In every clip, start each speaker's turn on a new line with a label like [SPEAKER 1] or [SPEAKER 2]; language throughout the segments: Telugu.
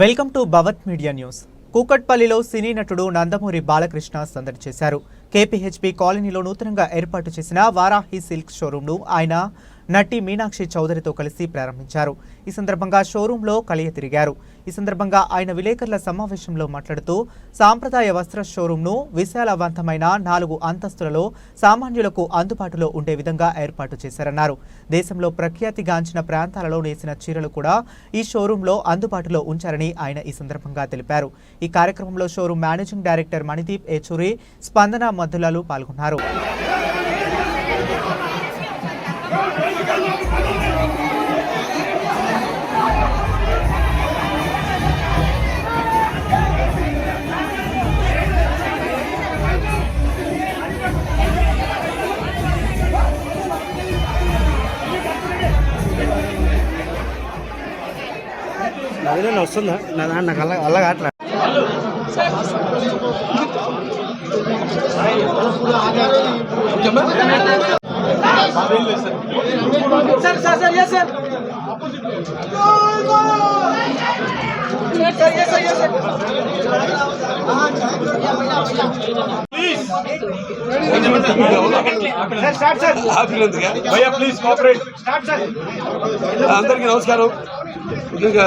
[SPEAKER 1] Welcome to Bhavat media news. కూకట్పల్లిలో సినీ నటుడు నందమూరి బాలకృష్ణ సందడి చేశారు. కేపీహెచ్పి కాలనీలో నూతనంగా ఏర్పాటు చేసిన వారాహి సిల్క్ షోరూంను ఆయన నటి మీనాక్షి చౌదరితో కలిసి ప్రారంభించారు. ఈ సందర్భంగా షోరూంలో కలియ తిరిగారు. ఈ సందర్భంగా ఆయన విలేకరుల సమావేశంలో మాట్లాడుతూ సాంప్రదాయ వస్త్ర షోరూంను విశాలవంతమైన నాలుగు అంతస్తులలో సామాన్యులకు అందుబాటులో ఉండే విధంగా ఏర్పాటు చేశారన్నారు. దేశంలో ప్రఖ్యాతిగాంచిన ప్రాంతాలలో నేసిన చీరలు కూడా ఈ షోరూంలో అందుబాటులో ఉంచారని ఆయన ఈ సందర్భంగా తెలిపారు. ఈ కార్యక్రమంలో showroom managing director Manideep Yechuri Spandana మధులలు పాల్గొన్నారు.
[SPEAKER 2] అదేనా వస్తుందా? నా దాన్ని నాకు
[SPEAKER 3] అలా అలా కావట్లే sir
[SPEAKER 4] sir sir yes sir. అందరికీ నమస్కారం. ఇంకా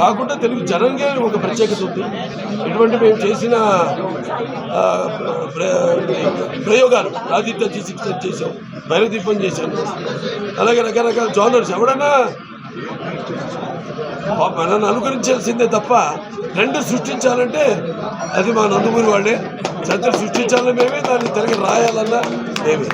[SPEAKER 4] కాకుండా తెలుగు జనంగా ఒక ప్రత్యేకత ఉంది. ఇటువంటి మేము చేసిన ప్రయోగాలు ఆదిత్య జీ సిక్స్ చేసాం భైరదీపం చేశాను అలాగే రకరకాల జోనర్స్ ఎవడన్నా మనల్ని అనుకరించాల్సిందే తప్ప ట్రెండ్ సృష్టించాలంటే అది మా నందుమూరి వాళ్ళే. చరిత్ర సృష్టించాలన్నా మేమే దాన్ని తిరిగి రాయాలన్నా మేమే.